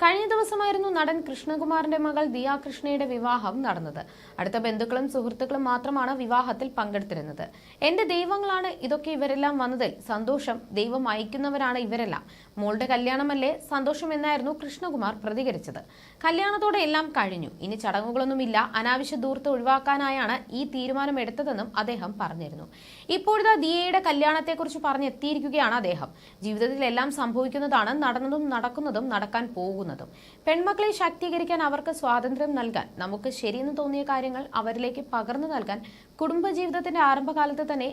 കഴിഞ്ഞ ദിവസമായിരുന്നു നടൻ കൃഷ്ണകുമാറിന്റെ മകൾ ദിയ കൃഷ്ണയുടെ വിവാഹം നടന്നത്. അടുത്ത ബന്ധുക്കളും സുഹൃത്തുക്കളും മാത്രമാണ് വിവാഹത്തിൽ പങ്കെടുത്തിരുന്നത്. എന്റെ ദൈവങ്ങളാണ് ഇതൊക്കെ ഇവരെല്ലാം വന്നതിൽ സന്തോഷം. ദൈവം അയക്കുന്നവരാണ് ഇവരെല്ലാം. മോളുടെ കല്യാണമല്ലേ സന്തോഷം എന്നായിരുന്നു കൃഷ്ണകുമാർ പ്രതികരിച്ചത്. കല്യാണത്തോടെ എല്ലാം കഴിഞ്ഞു. ഇനി ചടങ്ങുകളൊന്നുമില്ല. അനാവശ്യ ദൂർത്ത് ഒഴിവാക്കാനായാണ് ഈ തീരുമാനം എടുത്തതെന്നും അദ്ദേഹം പറഞ്ഞിരുന്നു. ഇപ്പോഴത്തെ ദിയയുടെ കല്യാണത്തെക്കുറിച്ച് പറഞ്ഞെത്തിയിരിക്കുകയാണ് അദ്ദേഹം. ജീവിതത്തിൽ എല്ലാം സംഭവിക്കുന്നതാണ് നടന്നതും നടക്കുന്നതും നടക്കാൻ പോകുന്നതും പെൺമക്കളെ ശാക്തീകരിക്കാൻ അവർക്ക് സ്വാതന്ത്ര്യം നൽകാൻ നമുക്ക് ശരിയെന്ന് തോന്നിയ കാര്യങ്ങൾ അവരിലേക്ക് പകർന്നു നൽകാൻ കുടുംബജീവിതത്തിന്റെ ആരംഭകാലത്ത് തന്നെ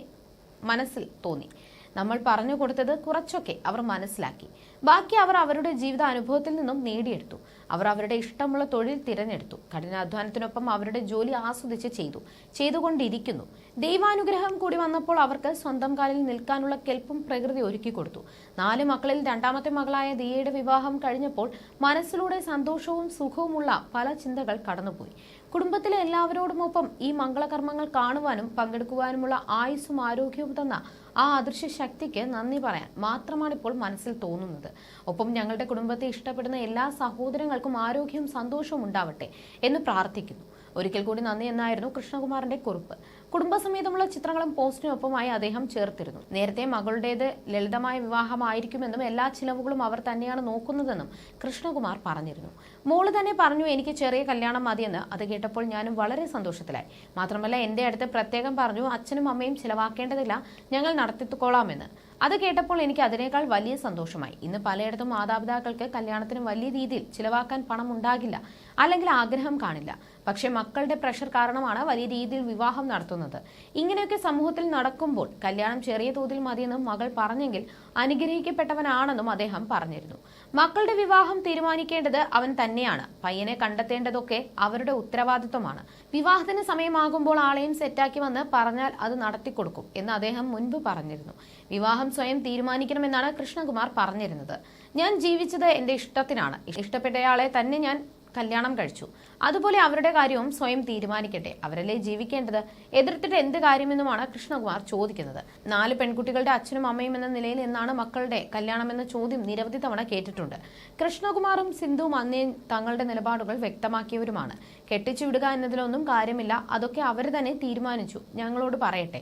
മനസ്സിൽ തോന്നി. നമ്മൾ പറഞ്ഞു കൊടുത്തത് കുറച്ചൊക്കെ അവർ മനസ്സിലാക്കി. ബാക്കി അവർ അവരുടെ ജീവിത അനുഭവത്തിൽ നിന്നും നേടിയെടുത്തു. അവർ അവരുടെ ഇഷ്ടമുള്ള തൊഴിൽ തിരഞ്ഞെടുത്തു. കഠിനാധ്വാനത്തിനൊപ്പം അവരുടെ ജോലി ആസ്വദിച്ച് ചെയ്തു. ചെയ്തുകൊണ്ടിരിക്കുന്നു. ദൈവാനുഗ്രഹം കൂടി വന്നപ്പോൾ അവർക്ക് സ്വന്തം കാലിൽ നിൽക്കാനുള്ള കെൽപ്പും പ്രകൃതി ഒരുക്കി കൊടുത്തു. നാല് മക്കളിൽ രണ്ടാമത്തെ മകളായ ദിയയുടെ വിവാഹം കഴിഞ്ഞപ്പോൾ മനസ്സിലൂടെ സന്തോഷവും സുഖവുമുള്ള പല ചിന്തകൾ കടന്നുപോയി. കുടുംബത്തിലെ എല്ലാവരോടുമൊപ്പം ഈ മംഗളകർമ്മങ്ങൾ കാണുവാനും പങ്കെടുക്കുവാനുമുള്ള ആയുസ്സും ആരോഗ്യവും തന്ന ആ അദൃശ്യ ശക്തിക്ക് നന്ദി പറയാൻ മാത്രമാണ് ഇപ്പോൾ മനസ്സിൽ തോന്നുന്നത്. ഒപ്പം ഞങ്ങളുടെ കുടുംബത്തെ ഇഷ്ടപ്പെടുന്ന എല്ലാ സഹോദരങ്ങൾക്കും ആരോഗ്യവും സന്തോഷവും ഉണ്ടാവട്ടെ എന്ന് പ്രാർത്ഥിക്കുന്നു. ഒരിക്കൽ കൂടി നന്ദി എന്നായിരുന്നു കൃഷ്ണകുമാറിന്റെ കുറിപ്പ്. കുടുംബസമേതമുള്ള ചിത്രങ്ങളും പോസ്റ്റിനൊപ്പമായി അദ്ദേഹം ചേർത്തിരുന്നു. നേരത്തെ മകളുടേത് ലളിതമായ വിവാഹമായിരിക്കുമെന്നും എല്ലാ ചിലവുകളും അവർ തന്നെയാണ് നോക്കുന്നതെന്നും കൃഷ്ണകുമാർ പറഞ്ഞിരുന്നു. മോൾ തന്നെ പറഞ്ഞു എനിക്ക് ചെറിയ കല്യാണം മതിയെന്ന്. അത് കേട്ടപ്പോൾ ഞാനും വളരെ സന്തോഷത്തിലായി. മാത്രമല്ല എന്റെ അടുത്ത് പ്രത്യേകം പറഞ്ഞു അച്ഛനും അമ്മയും ചിലവാക്കേണ്ടതില്ല ഞങ്ങൾ നടത്തിക്കൊള്ളാമെന്ന്. അത് കേട്ടപ്പോൾ എനിക്ക് അതിനേക്കാൾ വലിയ സന്തോഷമായി. ഇന്ന് പലയിടത്തും മാതാപിതാക്കൾക്ക് കല്യാണത്തിന് വലിയ രീതിയിൽ ചിലവാക്കാൻ പണം ഉണ്ടാകില്ല അല്ലെങ്കിൽ ആഗ്രഹം കാണില്ല. പക്ഷേ മക്കളുടെ പ്രഷർ കാരണമാണ് വലിയ രീതിയിൽ വിവാഹം നടത്തുന്നത്. ഇങ്ങനെയൊക്കെ സമൂഹത്തിൽ നടക്കുമ്പോൾ കല്യാണം ചെറിയ തോതിൽ മതിയെന്നും മകൾ പറഞ്ഞെങ്കിൽ അനുഗ്രഹിക്കപ്പെട്ടവനാണെന്നും അദ്ദേഹം പറഞ്ഞിരുന്നു. മക്കളുടെ വിവാഹം തീരുമാനിക്കേണ്ടത് അവൻ തന്നെയാണ്. പയ്യനെ കണ്ടെത്തേണ്ടതൊക്കെ അവരുടെ ഉത്തരവാദിത്വമാണ്. വിവാഹത്തിന് സമയമാകുമ്പോൾ ആളെയും സെറ്റാക്കി വന്ന് പറഞ്ഞാൽ അത് നടത്തിക്കൊടുക്കും എന്ന് അദ്ദേഹം മുൻപ് പറഞ്ഞിരുന്നു. വിവാഹം സ്വയം തീരുമാനിക്കണമെന്നാണ് കൃഷ്ണകുമാർ പറഞ്ഞിരുന്നത്. ഞാൻ ജീവിച്ചത് എന്റെ ഇഷ്ടത്തിനാണ്. ഇഷ്ടപ്പെട്ടയാളെ തന്നെ ഞാൻ കല്യാണം കഴിച്ചു. അതുപോലെ അവരുടെ കാര്യവും സ്വയം തീരുമാനിക്കട്ടെ. അവരല്ലേ ജീവിക്കേണ്ടത്? എതിർത്തിട്ട് എന്ത് കാര്യമെന്നുമാണ് കൃഷ്ണകുമാർ ചോദിക്കുന്നത്. നാല് പെൺകുട്ടികളുടെ അച്ഛനും അമ്മയും എന്ന നിലയിൽ എന്നാണ് മക്കളുടെ കല്യാണം എന്ന ചോദ്യം നിരവധി തവണ കേട്ടിട്ടുണ്ട്. കൃഷ്ണകുമാറും സിന്ധുവും അന്നേ തങ്ങളുടെ നിലപാടുകൾ വ്യക്തമാക്കിയവരുമാണ്. കെട്ടിച്ചു വിടുക എന്നതിലൊന്നും കാര്യമില്ല. അതൊക്കെ അവർ തന്നെ തീരുമാനിച്ചു. ഞങ്ങളോട് പറയട്ടെ.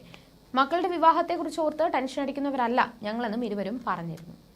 മക്കളുടെ വിവാഹത്തെക്കുറിച്ച് ഓർത്ത് ടെൻഷൻ അടിക്കുന്നവരല്ല ഞങ്ങളെന്നും ഇരുവരും പറഞ്ഞിരുന്നു.